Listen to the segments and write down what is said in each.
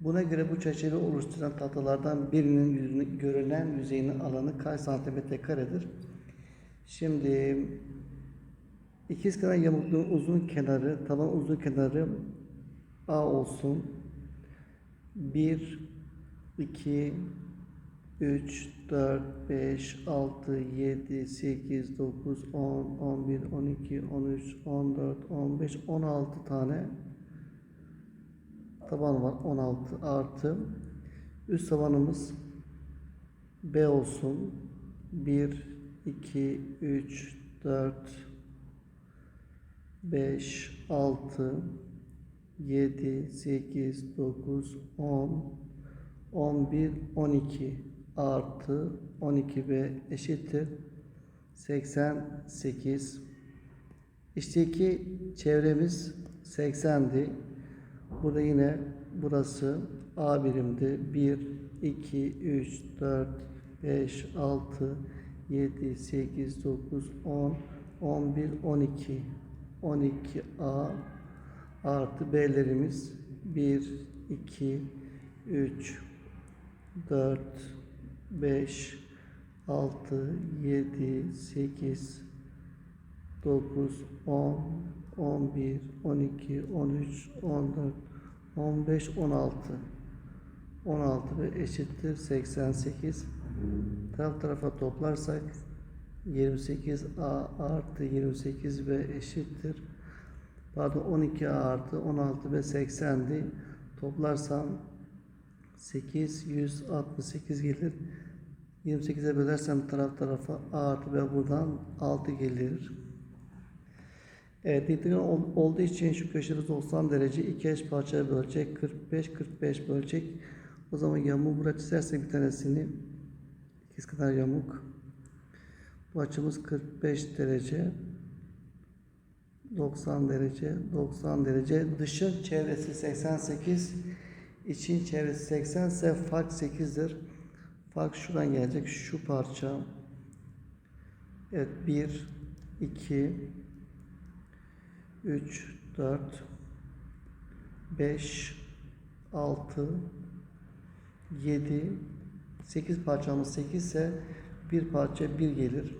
Buna göre bu çerçeve oluşturan tahtalardan birinin yüzünü, görünen yüzeyinin alanı kaç santimetre karedir? Şimdi ikizkenar yamukluğun uzun kenarı, taban uzun kenarı A olsun. 1, 2, 3, 4, 5, 6, 7, 8, 9, 10, 11, 12, 13, 14, 15, 16 tane taban var. 16 artı üst tabanımız B olsun. 1, 2, 3, 4, 5, 6, 7, 8, 9, 10, 11, 12 artı 12b eşittir 88. İşteki çevremiz 80'di. Burada yine burası A birimdi. 1, 2, 3, 4, 5, 6, 7, 8, 9, 10, 11, 12. 12A artı B'lerimiz 1, 2, 3, 4, 5, 6, 7, 8, 9, 10, 11, 12, 13, 14, 15, 16. 16 ve eşittir 88. Taraf tarafa toplarsak 28A artı 28 ve eşittir. Pardon 12A artı 16 ve 80'di. Toplarsam 868 gelir. 28'e bölersem taraf tarafa A artı B buradan 6 gelir. Evet, olduğu için şu köşemiz 90 derece iki eş parçaya bölecek. 45 45 bölecek. O zaman yamuğu buraya çizersek bir tanesini ikiz kadar yamuk. Bu açımız 45 derece. 90 derece, 90 derece. Dışın çevresi 88, için çevresi 80 ise fark 8'dir. Fark şuradan gelecek, şu parça. Evet, 1, 2, 3, 4, 5, 6, 7, 8 parçamız 8 ise bir parça 1 gelir.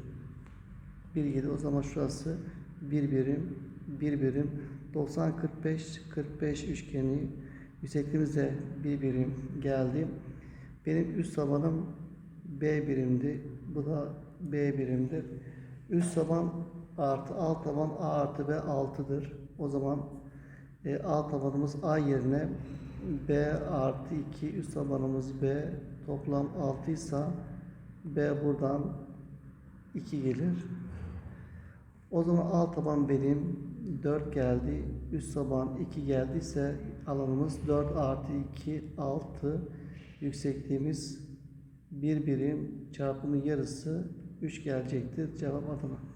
1 gelir. O zaman şurası 1 birim, 1 birim. 90, 45, 45 üçgeni yüksekliğimiz de 1 birim geldi. Benim üst tabanım B birimdi. Bu da B birimdir. Üst taban artı alt taban A artı B 6'dır. O zaman e, alt tabanımız A yerine B artı 2 üst tabanımız B toplam 6 ise B buradan 2 gelir. O zaman alt taban benim 4 geldi. Üst taban 2 geldiyse alanımız 4 artı 2 6 yüksekliğimiz 1 birim çarpımın yarısı 3 gelecektir. Cevap Adana.